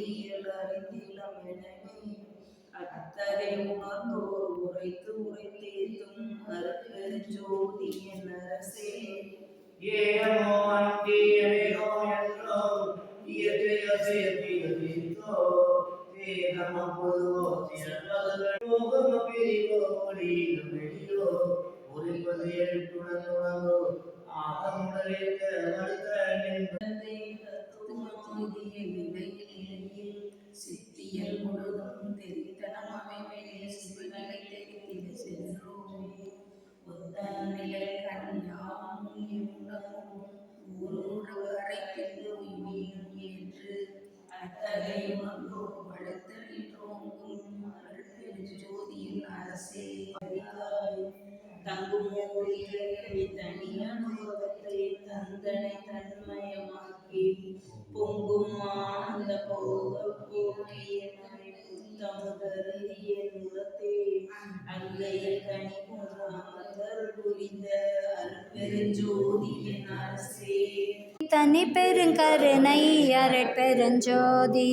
துளியல் அறிந்திலம் எனவே அத்தகை உணர்ந்தோர் உரைத்து உரைத்தேத்தும் அருட்பெருஞ்சோதி என் அரசே ஏனமோ அன்பியனையோ என்றோம் இயற்கையோ செயற்கையோ வேதம பொதுவோ சிறப்பதுகள் போகம பிரிவோ ஒளியிலும் வெளியோ உரைப்பது எழுத்துடன் உணர்ந்தோ ஆகமுடலேற்க அடுத்த சித்தியல் முழுதும் தெரித்தனம் அமைமையே சிவநிலை தெரித்திட சென்றோமே. ஒத்த நிலை கண்யாமும் உணவும் ஊரோடு அழைக்கின்ற உயிரும் என்று அத்தகைய மங்கோ வளர்த்தளித்தோங்கும் அருட்பெருஞ்சோதியின் அரசே. தங்கும் மொழிகளை தந்தனை தன்மயமாக்கி. பொங்கும் ஆனந்த போக போக்கிய புத்தமுதறிய நுலத்தே அங்கையில் கனி புரிந்த அருட்பெருஞ்சோதியின் அரசே தனி பெருங்கருணை அரட்பெருஞ்சோதி.